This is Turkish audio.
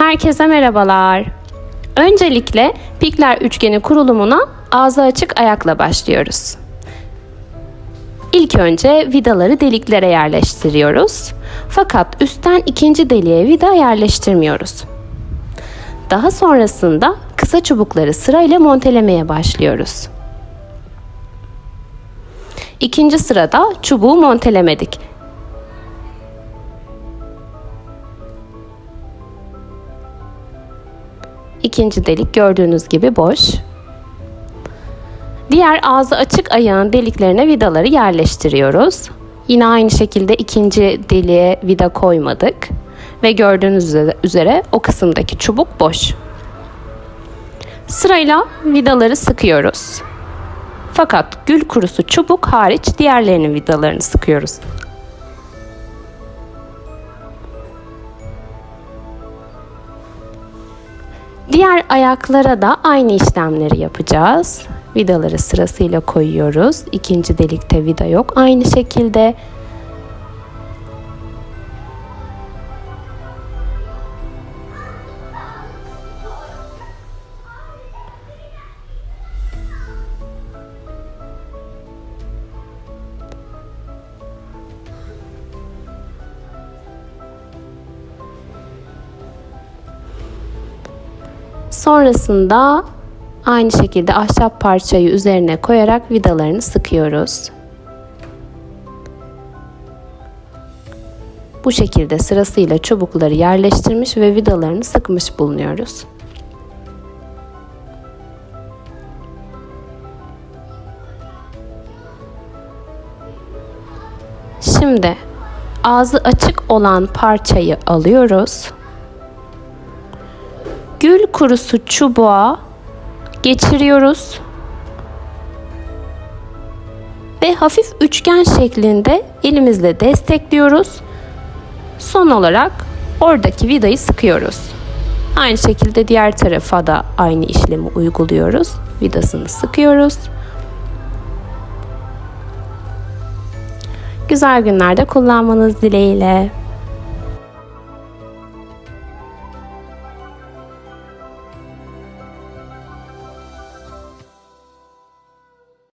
Herkese merhabalar. Öncelikle pikler üçgeni kurulumuna ağzı açık ayakla başlıyoruz. İlk önce vidaları deliklere yerleştiriyoruz. Fakat üstten ikinci deliğe vida yerleştirmiyoruz. Daha sonrasında kısa çubukları sırayla montelemeye başlıyoruz. İkinci sırada çubuğu montelemedik. İkinci delik gördüğünüz gibi boş. Diğer ağzı açık ayağın deliklerine vidaları yerleştiriyoruz. Yine aynı şekilde ikinci deliğe vida koymadık. Ve gördüğünüz üzere o kısımdaki çubuk boş. Sırayla vidaları sıkıyoruz. Fakat gül kurusu çubuk hariç diğerlerinin vidalarını sıkıyoruz. Diğer ayaklara da aynı işlemleri yapacağız. Vidaları sırasıyla koyuyoruz. İkinci delikte vida yok. Aynı şekilde Sonrasında aynı şekilde ahşap parçayı üzerine koyarak vidalarını sıkıyoruz. Bu şekilde sırasıyla çubukları yerleştirmiş ve vidalarını sıkmış bulunuyoruz. Şimdi ağzı açık olan parçayı alıyoruz gül kurusu çubuğa geçiriyoruz. Ve hafif üçgen şeklinde elimizle destekliyoruz. Son olarak oradaki vidayı sıkıyoruz. Aynı şekilde diğer tarafa da aynı işlemi uyguluyoruz. Vidasını sıkıyoruz. Güzel günlerde kullanmanız dileğiyle.